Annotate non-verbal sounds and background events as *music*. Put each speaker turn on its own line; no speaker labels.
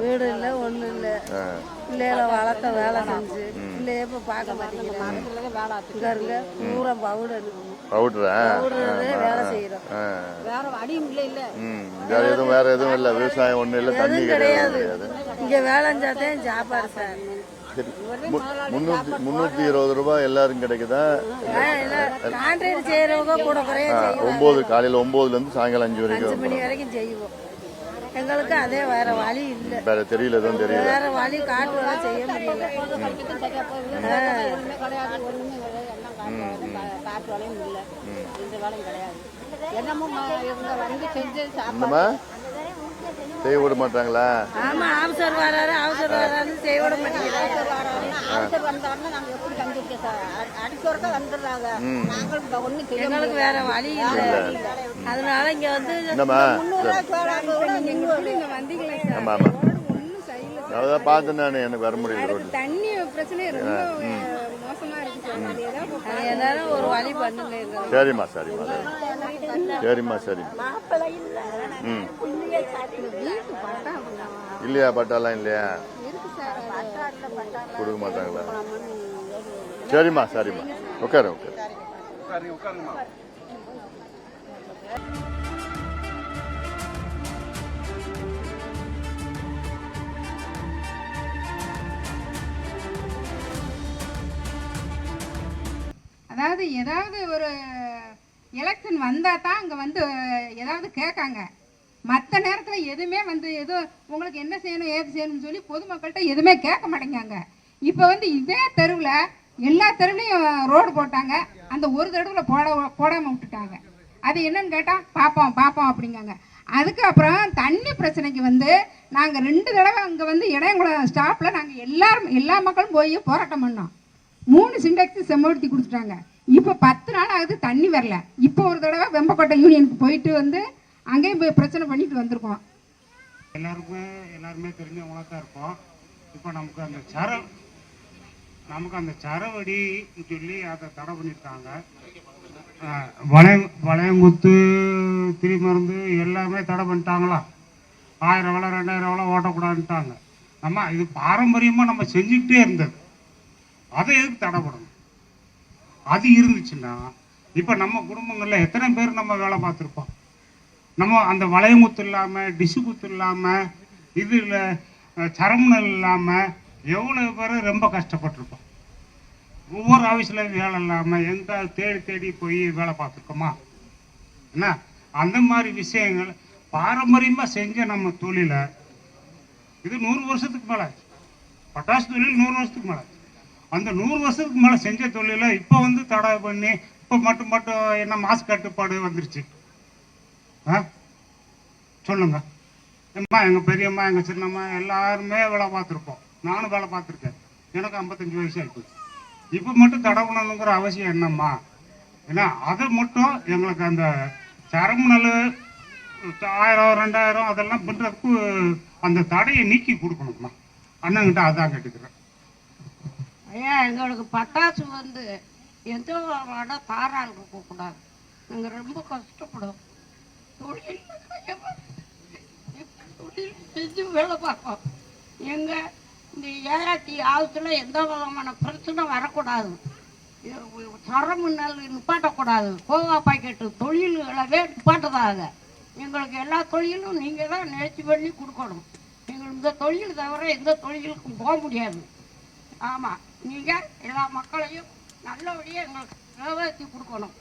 வீடு இல்லை ஒன்றும் இல்லை. பிள்ளைகளை வளர்த்த வேலை செஞ்சு பிள்ளைய இப்போ பார்க்க மாட்டேங்கிறாங்க. பூரா பவுடர்
பவுட்ரா
பவுடரே வேலை செய்கிறோம்
ஆ.
வேற வடியும் இல்லை இல்ல.
வேற எதுவும் வேற எதுவும் இல்லை. விவசாயம் ஒன்றும் இல்லை. தண்ணி கிடையாது.
இங்கே வேலைஞ்சாதான் சாப்பாடு சார்.
சரி. மு- முந்நூற்றி முந்நூற்றி இருபது ரூபாய் எல்லாரும் கிடைக்குதா? ஒம்பது காலையில் ஒம்போதுலேருந்து சாயங்காலம் அஞ்சு வரைக்கும்
மணி வரைக்கும் செய்வோம். எங்களுக்கு அதே வேற வழி இல்லை.
வேற தெரியல எதுவும் தெரியல.
வேற வழி காட்டுறதா செய்ய முடியல.
கிடையாது காட்டு காட்டு வேலையும் இல்லை. இந்த வேலையும் என்னமோ இவங்க வந்து செஞ்சு சாப்பாடு.
என்னம்மா செய்ய விட மாட்டாங்களா?
ஆமா அவசர் வராரு அவசர் வராரு செய்ய விட மாட்டேங்கிறாங்க
ஆட்கள் வந்தாருன்னா நாங்க எப்படி கண்டுபிடிக்க சார்? அடிக்கொருக்க வந்துடுறாங்க. நாங்களும்
எங்களுக்கு வேற வழி இல்லை. அதனால இங்க வந்து
கூட நீங்க
வந்தீங்களே
ஆமாம் ஆமாம் அதான் பார்த்தேன் நான் எனக்கு வர முடியல
தண்ணி பிரச்சனை ரொம்ப மோசமா இருக்கு எல்லாரும் ஒரு வழி பண்ணுங்க
சரிம்மா சரிம்மா சரிம்மா சரிம்மா. ம். இல்லையா பட்டாலாம் இல்லையா? கொடுக்க மாட்டாங்களா? சரிம்மா சரிம்மா. உட்காரு உட்காரு.
அதாவது ஏதாவது ஒரு எலெக்ஷன் வந்தால் தான் அங்கே வந்து ஏதாவது கேட்காங்க. மற்ற நேரத்தில் எதுவுமே வந்து ஏதோ உங்களுக்கு என்ன செய்யணும் ஏது செய்யணும்னு சொல்லி பொதுமக்கள்கிட்ட எதுவுமே கேட்க மாட்டேங்காங்க. இப்போ வந்து இதே தெருவில் எல்லா தெருவிலையும் ரோடு போட்டாங்க. அந்த ஒரு தெருவில் போட போடாமல் விட்டுட்டாங்க. அது என்னன்னு கேட்டால் பார்ப்போம் பார்ப்போம் அப்படிங்காங்க. அதுக்கப்புறம் தண்ணி பிரச்சனைக்கு வந்து நாங்கள் ரெண்டு தடவை அங்கே வந்து இடையங்குளம் ஸ்டாப்பில் நாங்கள் எல்லாரும் எல்லா மக்களும் போய் போராட்டம் பண்ணோம். மூணு சிண்டெக்ஸ் செம்மொழுத்தி கொடுத்துட்டாங்க. இப்போ பத்து நாள் ஆகுது தண்ணி வரல. இப்போ ஒரு தடவை வெம்பக்கோட்டை யூனியனுக்கு போயிட்டு வந்து அங்கேயும் போய் பிரச்சனை பண்ணிட்டு வந்திருக்கோம்.
எல்லாருக்குமே எல்லாருமே தெரிஞ்சவங்களா தான் இருப்போம் இப்போ நமக்கு அந்த சர நமக்கு அந்த சரவடி சொல்லி அதை தடை பண்ணியிருக்காங்க வளைய வளையங்குத்து திரிமருந்து எல்லாமே தடை பண்ணிட்டாங்களா? ஆயிரம் விலை ரெண்டாயிரம் விலை ஓட்டக்கூடாதுன்ட்டாங்க. நம்ம இது பாரம்பரியமாக நம்ம செஞ்சுக்கிட்டே இருந்தது. அதை எதுக்கு தடை பண்ணணும்? அது இருந்துச்சுன்னா இப்போ நம்ம குடும்பங்களில் எத்தனை பேர் நம்ம வேலை பார்த்துருப்போம்? நம்ம அந்த வளையமுத்து இல்லாமல் டிஷு குத்து இல்லாமல் இது இல்லை சரமணல் இல்லாமல் எவ்வளோ பேர் ரொம்ப கஷ்டப்பட்டிருப்போம். ஒவ்வொரு ஆஃபீஸில் வேலை இல்லாமல் எந்த தேடி தேடி போய் வேலை பார்த்துருக்கோமா? என்ன? அந்த மாதிரி விஷயங்கள் பாரம்பரியமாக செஞ்ச நம்ம தொழிலை இது நூறு வருஷத்துக்கு மேலே பட்டாசு தொழில் நூறு வருஷத்துக்கு மேலே அந்த நூறு வருஷத்துக்கு மேலே செஞ்ச தொழிலை இப்போ வந்து தடை பண்ணி இப்போ மட்டும் மட்டும் என்ன மாசு கட்டுப்பாடு வந்துருச்சு. ஆ? சொல்லுங்க. அம்மா எங்கள் பெரியம்மா எங்கள் சின்னம்மா எல்லாருமே வேலை பார்த்துருப்போம். நானும் வேலை பார்த்துருக்கேன். எனக்கு ஐம்பத்தஞ்சு வயசு ஆயிடுச்சு இப்போ மட்டும் தடை பண்ணணுங்கிற அவசியம் என்னம்மா? ஏன்னா அதை மட்டும் எங்களுக்கு அந்த சரமுனல் ஆயிரம் ரெண்டாயிரம் அதெல்லாம் பண்ணுறதுக்கு அந்த தடையை நீக்கி கொடுக்கணும்மா. அண்ணன்கிட்ட அதான் கேட்டுக்கிறேன்.
ஐயா எங்களுக்கு பட்டாசு வந்து எந்த விதமான தாரால் இருக்கக்கூடாது நாங்கள் ரொம்ப கஷ்டப்படும் தொழில் *laughs* தொழில் செஞ்சு வேலை பார்ப்போம். எங்க இந்த ஏஆர்டி ஆபத்தில் எந்த விதமான பிரச்சனை வரக்கூடாது. தரம் நிப்பாட்டக்கூடாது. கோவா பாக்கெட்டு தொழில்களவே நிப்பாட்டதாக எங்களுக்கு எல்லா தொழிலும் நீங்கள் தான் நேர்ச்சி பண்ணி கொடுக்கணும். எங்களுக்கு இந்த தொழில் தவிர எந்த தொழிலுக்கும் போக முடியாது. ஆமாம் நீங்கள் எல்லா மக்களையும் நல்லபடியாக எங்களுக்கு நிறைவேற்றி கொடுக்கணும்.